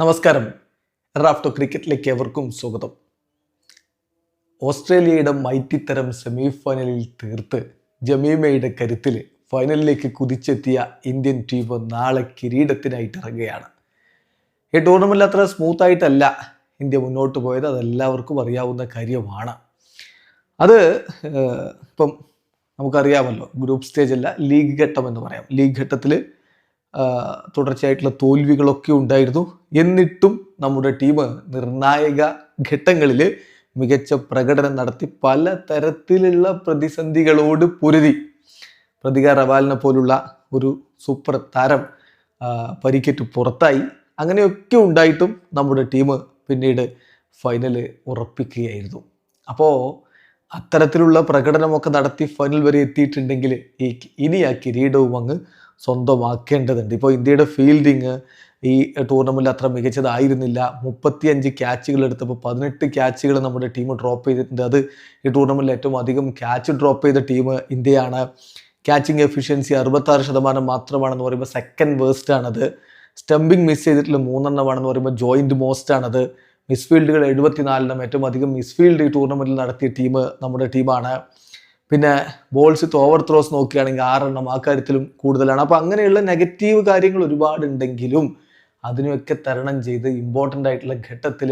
നമസ്കാരം. റാഫ്റ്റോ ക്രിക്കറ്റിലേക്ക് എവർക്കും സ്വാഗതം. ഓസ്ട്രേലിയയുടെ മൈറ്റിത്തരം സെമി ഫൈനലിൽ തീർത്ത് ജമീമയുടെ കരുത്തിൽ ഫൈനലിലേക്ക് കുതിച്ചെത്തിയ ഇന്ത്യൻ ടീം നാളെ കിരീടത്തിനായിട്ട് ഇറങ്ങുകയാണ്. ഈ ടൂർണമെന്റിൽ അത്ര സ്മൂത്തായിട്ടല്ല ഇന്ത്യ മുന്നോട്ട് പോയത് അതെല്ലാവർക്കും അറിയാവുന്ന കാര്യമാണ്. അത് ഇപ്പം നമുക്കറിയാമല്ലോ ഗ്രൂപ്പ് സ്റ്റേജ് അല്ല ലീഗ് ഘട്ടം എന്ന് പറയാം. ലീഗ് ഘട്ടത്തിൽ തുടർച്ചയായിട്ടുള്ള തോൽവികളൊക്കെ ഉണ്ടായിരുന്നു. എന്നിട്ടും നമ്മുടെ ടീം നിർണായക ഘട്ടങ്ങളിൽ മികച്ച പ്രകടനം നടത്തി പല തരത്തിലുള്ള പ്രതിസന്ധികളോട് പൊരുതി. പ്രതിക റവാലിനെ പോലുള്ള ഒരു സൂപ്പർ താരം പരിക്കേറ്റ് പുറത്തായി. അങ്ങനെയൊക്കെ ഉണ്ടായിട്ടും നമ്മുടെ ടീം പിന്നീട് ഫൈനൽ ഉറപ്പിക്കുകയായിരുന്നു. അപ്പോൾ അത്തരത്തിലുള്ള പ്രകടനമൊക്കെ നടത്തി ഫൈനൽ വരെ എത്തിയിട്ടുണ്ടെങ്കിൽ ഈ ഇനി ആ കിരീടവും അങ്ങ് സ്വന്തമാക്കേണ്ടതുണ്ട്. ഇപ്പോൾ ഇന്ത്യയുടെ ഫീൽഡിങ് ഈ ടൂർണമെന്റിൽ അത്ര മികച്ചതായിരുന്നില്ല. മുപ്പത്തിയഞ്ച് ക്യാച്ചുകൾ എടുത്തപ്പോൾ പതിനെട്ട് ക്യാച്ചുകൾ നമ്മുടെ ടീം ഡ്രോപ്പ് ചെയ്തിട്ടുണ്ട്. അത് ഈ ടൂർണമെന്റിൽ ഏറ്റവും അധികം ക്യാച്ച് ഡ്രോപ്പ് ചെയ്ത ടീം ഇന്ത്യയാണ്. ക്യാച്ചിങ് എഫിഷ്യൻസി അറുപത്താറ് ശതമാനം മാത്രമാണെന്ന് പറയുമ്പോൾ സെക്കൻഡ് വേസ്റ്റ് ആണത്. സ്റ്റംപിങ് മിസ് ചെയ്തിട്ടുള്ള മൂന്നെണ്ണമാണെന്ന് പറയുമ്പോൾ ജോയിന്റ് മോസ്റ്റ് ആണത്. മിസ്ഫീൽഡുകൾ എഴുപത്തിനാലിനും ഏറ്റവും അധികം മിസ്ഫീൽഡ് ഈ ടൂർണമെന്റിൽ നടത്തിയ ടീം നമ്മുടെ ടീമാണ്. പിന്നെ ബോൾസ് ഓവർ ത്രോസ് നോക്കുകയാണെങ്കിൽ ആറെണ്ണം ആ കാര്യത്തിലും കൂടുതലാണ്. അപ്പോൾ അങ്ങനെയുള്ള നെഗറ്റീവ് കാര്യങ്ങൾ ഒരുപാടുണ്ടെങ്കിലും അതിനെയൊക്കെ തരണം ചെയ്ത് ഇമ്പോർട്ടന്റ് ആയിട്ടുള്ള ഘട്ടത്തിൽ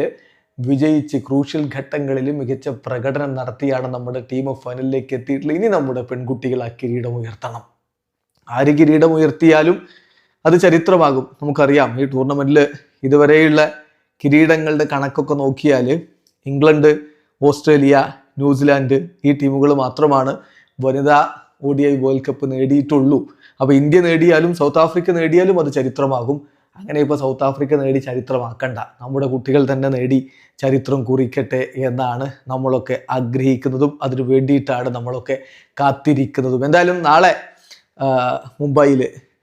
വിജയിച്ച് ക്രൂഷ്യൽ ഘട്ടങ്ങളിൽ മികച്ച പ്രകടനം നടത്തിയാണ് നമ്മുടെ ടീം ഫൈനലിലേക്ക് എത്തിയിട്ടുള്ളത്. ഇനി നമ്മുടെ പെൺകുട്ടികൾ ആ കിരീടം ഉയർത്തണം. ആര് കിരീടം ഉയർത്തിയാലും അത് ചരിത്രമാകും. നമുക്കറിയാം ഈ ടൂർണമെന്റിൽ ഇതുവരെയുള്ള കിരീടങ്ങളുടെ കണക്കൊക്കെ നോക്കിയാൽ ഇംഗ്ലണ്ട് ഓസ്ട്രേലിയ ന്യൂസിലാൻഡ് ഈ ടീമുകൾ മാത്രമാണ് വനിതാ O D I world cup നേടിയിട്ടുള്ളൂ. അപ്പോൾ ഇന്ത്യ നേടിയാലും സൗത്ത് ആഫ്രിക്ക നേടിയാലും അത് ചരിത്രമാകും. അങ്ങനെ ഇപ്പോൾ സൗത്ത് ആഫ്രിക്ക നേടി ചരിത്രമാക്കണ്ട. നമ്മുടെ കുട്ടികൾ തന്നെ നേടി ചരിത്രം കുറിക്കട്ടെ എന്നാണ് നമ്മളൊക്കെ ആഗ്രഹിക്കുന്നതും അതിനു വേണ്ടിയിട്ടാണ് നമ്മളൊക്കെ കാത്തിരിക്കുന്നതും. എന്തായാലും നാളെ മുംബൈയിൽ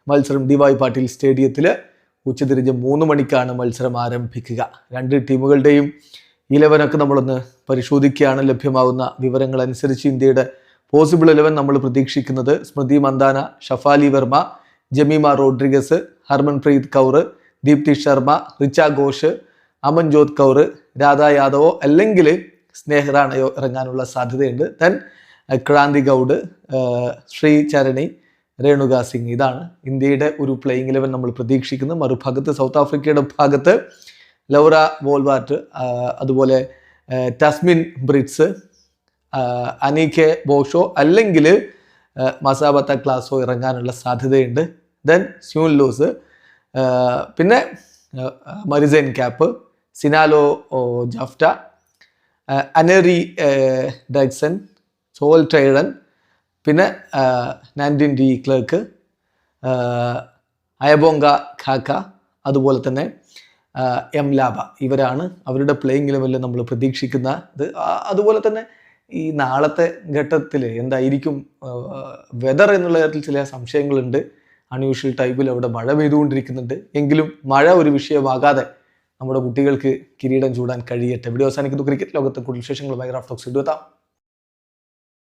മത്സരം ഡിവായ് പാട്ടീൽ സ്റ്റേഡിയത്തിൽ ഉച്ചതിരിഞ്ഞ് മൂന്ന് മണിക്കാണ് മത്സരം ആരംഭിക്കുക. രണ്ട് ടീമുകളുടെയും ഇലവനൊക്കെ നമ്മളൊന്ന് പരിശോധിക്കുകയാണ്. ലഭ്യമാകുന്ന വിവരങ്ങൾ അനുസരിച്ച് ഇന്ത്യയുടെ പോസിബിൾ ഇലവൻ നമ്മൾ പ്രതീക്ഷിക്കുന്നത്. സ്മൃതി മന്ദാന ഷഫാലി വർമ്മ ജമീമ റോഡ്രിഗസ് ഹർമൻപ്രീത് കൗർ ദീപ്തി ശർമ്മ റിച്ച ഘോഷ് അമൻജോത് കൗർ രാധാ യാദവോ അല്ലെങ്കിൽ സ്നേഹറാണയോ ഇറങ്ങാനുള്ള സാധ്യതയുണ്ട്. ദെൻ ക്രാന്തി ഗൗഡ് ശ്രീ ചരണി രേണുക സിംഗ്. ഇതാണ് ഇന്ത്യയുടെ ഒരു പ്ലേയിങ് ഇലവൻ നമ്മൾ പ്രതീക്ഷിക്കുന്നത് മറുഭാഗത്ത് സൗത്ത് ആഫ്രിക്കയുടെ ഭാഗത്ത് ലൗറ വോൾവാർട്ട് അതുപോലെ ടസ്മിൻ ബ്രിറ്റ്സ് അനീഖെ ബോഷോ അല്ലെങ്കിൽ മസാബത്ത ക്ലാസോ ഇറങ്ങാനുള്ള സാധ്യതയുണ്ട്. ദെൻ സ്യൂൻ ലൂസ് പിന്നെ മരിസൈൻ ക്യാപ്പ് സിനാലോ ജഫ്റ്റ അനറി ഡൈക്സൺ സോൽ ട്രൈഡൻ പിന്നെ നാൻഡിൻ ഡി ക്ലർക്ക് അയബോങ്ക ഖാക്ക അതുപോലെ തന്നെ എം ലാബ ഇവരാണ് അവരുടെ പ്ലേയിങ് ലെവലിൽ നമ്മൾ പ്രതീക്ഷിക്കുന്ന ഇത്. അതുപോലെ തന്നെ ഈ നാളത്തെ ഘട്ടത്തിൽ എന്തായിരിക്കും വെതർ എന്നുള്ള കാര്യത്തിൽ ചില സംശയങ്ങളുണ്ട്. അൺയൂഷ്വൽ ടൈപ്പിൽ അവിടെ മഴ പെയ്തുകൊണ്ടിരിക്കുന്നുണ്ട്. എങ്കിലും മഴ ഒരു വിഷയമാകാതെ നമ്മുടെ കുട്ടികൾക്ക് കിരീടം ചൂടാൻ കഴിയട്ടെ. വീഡിയോ അവസാനിക്കുന്നു. ക്രിക്കറ്റ് ലോകത്തെ കൂടുതൽ വിശേഷങ്ങളുമായി റാഫ്റ്റോക്സ് ഇടുവെത്താം